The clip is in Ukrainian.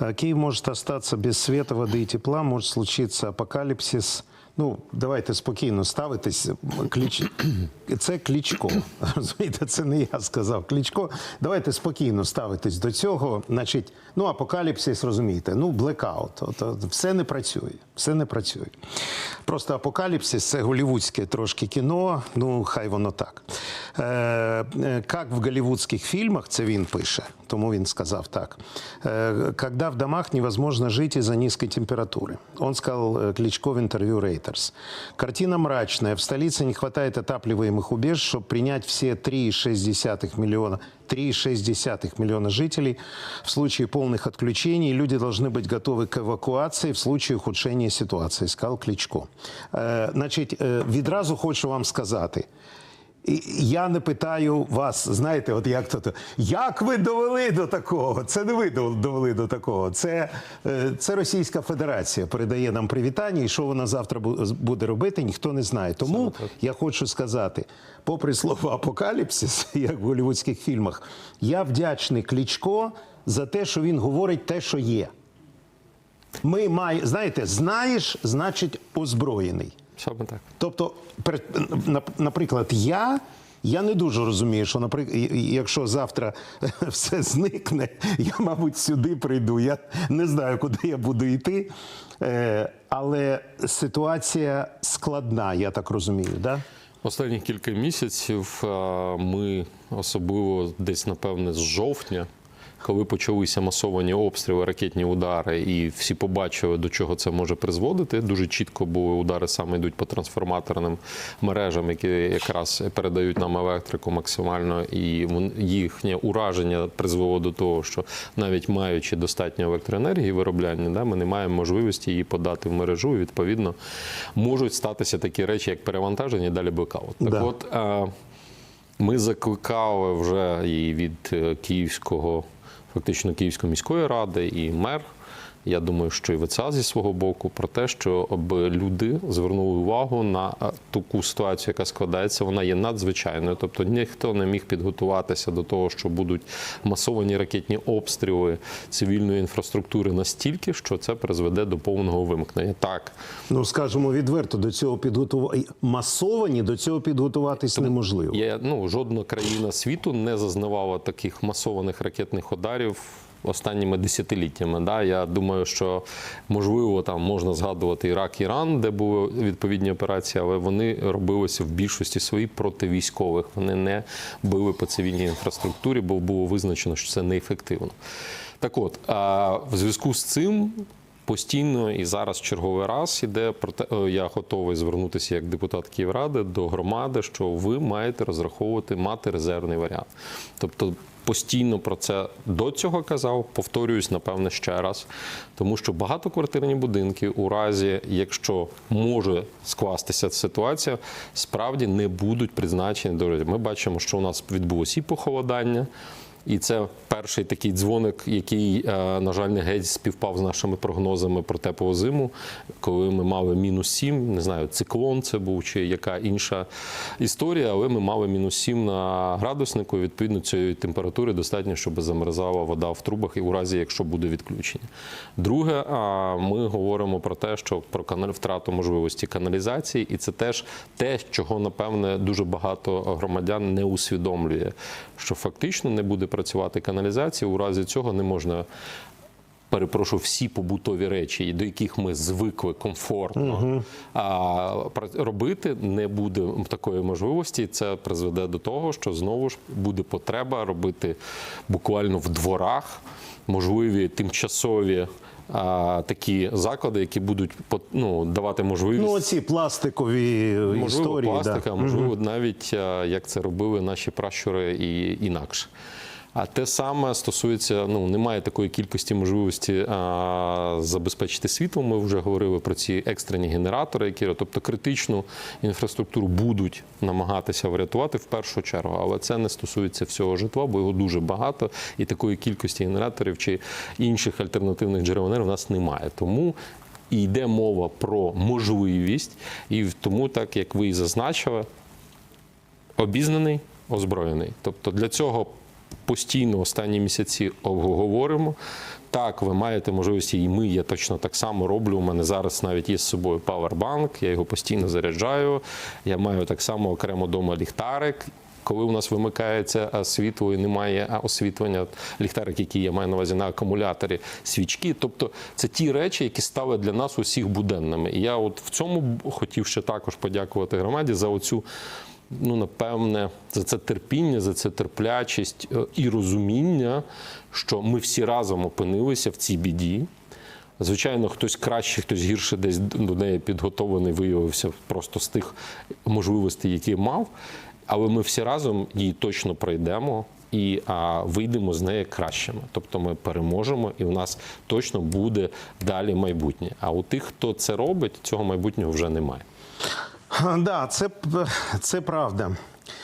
Э, Киев может остаться без света, воды и тепла, может случиться апокаліпсис. Ну, давайте спокійно ставитись. Кліч... Це Клічко. Розумієте, це не я сказав. Клічко. Давайте спокійно ставитись до цього. Значить, ну, апокаліпсис, розумієте, ну, блекаут. Все не працює. Все не працює. Просто апокаліпсис це голівудське трошки кіно. Ну, хай воно так. Е, е, Як в голівудських фільмах, це він пише, тому він сказав так. Э, Когда в домах невозможно жить из-за низкой температуры. Он сказал э, Кличко в интервью Reuters. Картина мрачная. В столице не хватает отапливаемых убежищ, чтобы принять все 3,6 миллиона 3,6 миллиона жителей. В случае полных отключений люди должны быть готовы к эвакуации в случае ухудшения ситуации, сказал Кличко. Е, Значить, е, відразу хочу вам сказати. Я не питаю вас, знаєте, от як то, як ви довели до такого? Це не ви довели до такого. Це, е, це Російська Федерація передає нам привітання, і що вона завтра буде робити, ніхто не знає. Тому я хочу сказати, попри слово апокаліпсис, як в голівудських фільмах, я вдячний Клічко за те, що він говорить те, що є. Ми маємо, знаєте, знаєш, значить озброєний. Саме так. Тобто, наприклад, я. Я не дуже розумію, що, наприклад, якщо завтра все зникне, я, мабуть, сюди прийду. Я не знаю, куди я буду йти. Е, Але ситуація складна, я так розумію. Да? Останні кілька місяців ми особливо десь, напевне, з жовтня, коли почалися масовані обстріли, ракетні удари, і всі побачили, до чого це може призводити. Дуже чітко були удари саме йдуть по трансформаторним мережам, які якраз передають нам електрику максимально, і їхнє ураження призвело до того, що навіть маючи достатньо електроенергії виробляння, да, ми не маємо можливості її подати в мережу. І відповідно можуть статися такі речі, як перевантаження, і далі блекаут. Так Да. от. Ми закликали вже і від е, Київського, фактично Київської міської ради, і мер. Я думаю, що і ВЦА зі свого боку про те, щоб люди звернули увагу на таку ситуацію, яка складається. Вона є надзвичайною. Тобто ніхто не міг підготуватися до того, що будуть масовані ракетні обстріли цивільної інфраструктури настільки, що це призведе до повного вимкнення. Так, Ну, скажімо відверто, до цього підготувати масовані до цього підготуватись неможливо. Є, ну, жодна країна світу не зазнавала таких масованих ракетних ударів. Останніми десятиліттями, да, я думаю, що можливо там можна згадувати Ірак, Іран, де були відповідні операції, але вони робилися в більшості своїй проти військових. Вони не били по цивільній інфраструктурі, бо було визначено, що це неефективно. Так от, а в зв'язку з цим постійно і зараз черговий раз іде про те, е, я готовий звернутися як депутат Київради до громади, що ви маєте розраховувати мати резервний варіант. Тобто постійно про це до цього казав, повторююсь, напевне, ще раз, тому що багатоквартирні будинки, у разі, якщо може скластися ситуація, справді не будуть призначені до Ми бачимо, що у нас відбулося і похолодання. І це перший такий дзвоник, який, е, на жаль, не геть співпав з нашими прогнозами про теплу зиму, коли ми мали мінус 7, не знаю, циклон це був чи яка інша історія, але ми мали мінус 7 на градуснику. і, Відповідно, цієї температури достатньо, щоб замерзала вода в трубах, і у разі, якщо буде відключення. Друге, ми говоримо про те, що про втрату можливості каналізації, і це теж те, чого напевне дуже багато громадян не усвідомлює, що фактично не буде працювати каналізація. У разі цього не можна. Перепрошую, всі побутові речі, до яких ми звикли комфортно а, робити, не буде такої можливості. Це призведе до того, що знову ж буде потреба робити буквально в дворах можливі тимчасові а, такі заклади, які будуть ну, давати можливість Ну, оці пластикові можливо, історії. пластика, да. можливо, навіть е, як це робили наші пращури і інакше. А те саме стосується, ну немає такої кількості можливості а, забезпечити світло. Ми вже говорили про ці екстрені генератори, які тобто критичну інфраструктуру будуть намагатися врятувати в першу чергу, але це не стосується всього житла, бо його дуже багато, і такої кількості генераторів чи інших альтернативних джерел енергії в нас немає. Тому і йде мова про можливість, і тому, так як ви і зазначили, обізнаний, озброєний. Тобто для цього постійно останні місяці обговоримо. Так, ви маєте можливості, і ми, я точно так само роблю. У мене зараз навіть є з собою павербанк, я його постійно заряджаю. Я маю так само окремо вдома ліхтарик. Коли у нас вимикається світло і немає освітлення, ліхтарик, який я маю на увазі на акумуляторі, свічки. Тобто це ті речі, які стали для нас усіх буденними. І я от в цьому хотів ще також подякувати громаді за оцю ну, напевне, за це терпіння, за це терплячість е, і розуміння, що ми всі разом опинилися в цій біді. Звичайно, хтось краще, хтось гірше десь до неї підготовлений виявився просто з тих можливостей, які мав. Але ми всі разом її точно пройдемо і а, вийдемо з неї кращими. Тобто ми переможемо, і в нас точно буде далі майбутнє. А у тих, хто це робить, цього майбутнього вже немає. Да, це, це правда.